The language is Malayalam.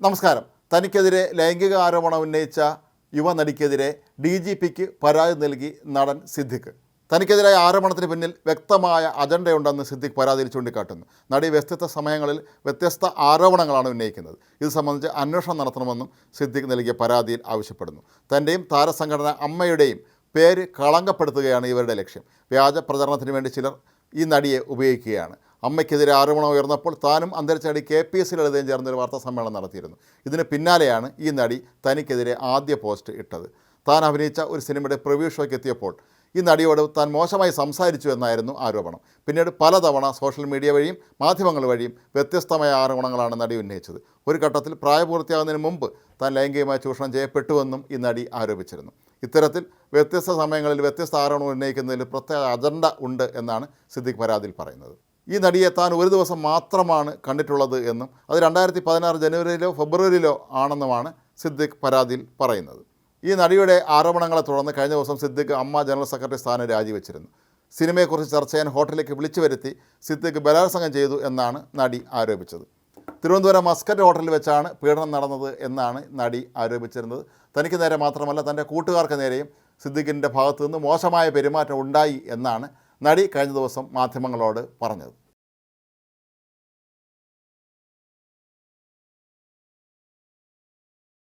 നമസ്കാരം. തനിക്കെതിരെ ലൈംഗിക ആരോപണം ഉന്നയിച്ച യുവ നടിക്കെതിരെ ഡി ജി പിക്ക് പരാതി നൽകി നടൻ സിദ്ദിഖ്. തനിക്കെതിരായ ആരോപണത്തിന് പിന്നിൽ വ്യക്തമായ അജണ്ടയുണ്ടെന്ന് സിദ്ദിഖ് പരാതിയിൽ ചൂണ്ടിക്കാട്ടുന്നു. നടി വ്യത്യസ്ത സമയങ്ങളിൽ വ്യത്യസ്ത ആരോപണങ്ങളാണ് ഉന്നയിക്കുന്നത്. ഇത് സംബന്ധിച്ച് അന്വേഷണം നടത്തണമെന്നും സിദ്ദിഖ് നൽകിയ പരാതിയിൽ ആവശ്യപ്പെടുന്നു. തന്റെയും താരസംഘടന അമ്മയുടെയും പേര് കളങ്കപ്പെടുത്തുകയാണ് ഇവരുടെ ലക്ഷ്യം. വ്യാജ പ്രചരണത്തിന് വേണ്ടി ചിലർ ഈ നടിയെ ഉപയോഗിക്കുകയാണ്. അമ്മയ്ക്കെതിരെ ആരോപണം ഉയർന്നപ്പോൾ താനും അന്തരിച്ചടി കെ പി എസ് ലളിതയും ചേർന്നൊരു വാർത്താ സമ്മേളനം നടത്തിയിരുന്നു. ഇതിന് പിന്നാലെയാണ് ഈ നടി തനിക്കെതിരെ ആദ്യ പോസ്റ്റ് ഇട്ടത്. താൻ അഭിനയിച്ച ഒരു സിനിമയുടെ പ്രിവ്യൂ ഷോയ്ക്ക് എത്തിയപ്പോൾ ഈ നടിയോട് താൻ മോശമായി സംസാരിച്ചു എന്നായിരുന്നു ആരോപണം. പിന്നീട് പലതവണ സോഷ്യൽ മീഡിയ വഴിയും മാധ്യമങ്ങൾ വഴിയും വ്യത്യസ്തമായ ആരോപണങ്ങളാണ് നടി ഉന്നയിച്ചത്. ഒരു ഘട്ടത്തിൽ പ്രായപൂർത്തിയാകുന്നതിന് മുമ്പ് താൻ ലൈംഗികമായി ചൂഷണം ചെയ്യപ്പെട്ടുവെന്നും ഈ നടി ആരോപിച്ചിരുന്നു. ഇത്തരത്തിൽ വ്യത്യസ്ത സമയങ്ങളിൽ വ്യത്യസ്ത ആരോപണം ഉന്നയിക്കുന്നതിൽ പ്രത്യേക അജണ്ട ഉണ്ട് എന്നാണ് സിദ്ദിഖ് പരാതിയിൽ പറയുന്നത്. ഈ നടിയെ താൻ ഒരു ദിവസം മാത്രമാണ് കണ്ടിട്ടുള്ളത് എന്നും അത് രണ്ടായിരത്തി പതിനാറ് ജനുവരിയിലോ ഫെബ്രുവരിയിലോ ആണെന്നുമാണ് സിദ്ദിഖ് പരാതിയിൽ പറയുന്നത്. ഈ നടിയുടെ ആരോപണങ്ങളെ തുടർന്ന് കഴിഞ്ഞ ദിവസം സിദ്ദിഖ് അമ്മ ജനറൽ സെക്രട്ടറി സ്ഥാനം രാജിവെച്ചിരുന്നു. സിനിമയെക്കുറിച്ച് ചർച്ച ചെയ്യാൻ ഹോട്ടലിലേക്ക് വിളിച്ചു വരുത്തി സിദ്ദിഖ് ബലാത്സംഗം ചെയ്തു എന്നാണ് നടി ആരോപിച്ചത്. തിരുവനന്തപുരം മസ്കറ്റ് ഹോട്ടലിൽ വെച്ചാണ് പീഡനം നടന്നത് എന്നാണ് നടി ആരോപിച്ചിരുന്നത്. തനിക്ക് നേരെ മാത്രമല്ല തന്റെ കൂട്ടുകാർക്ക് നേരെയും സിദ്ദിഖിന്റെ ഭാഗത്തു നിന്ന് മോശമായ പെരുമാറ്റം ഉണ്ടായി എന്നാണ് നടി കഴിഞ്ഞ ദിവസം മാധ്യമങ്ങളോട് പറഞ്ഞത്.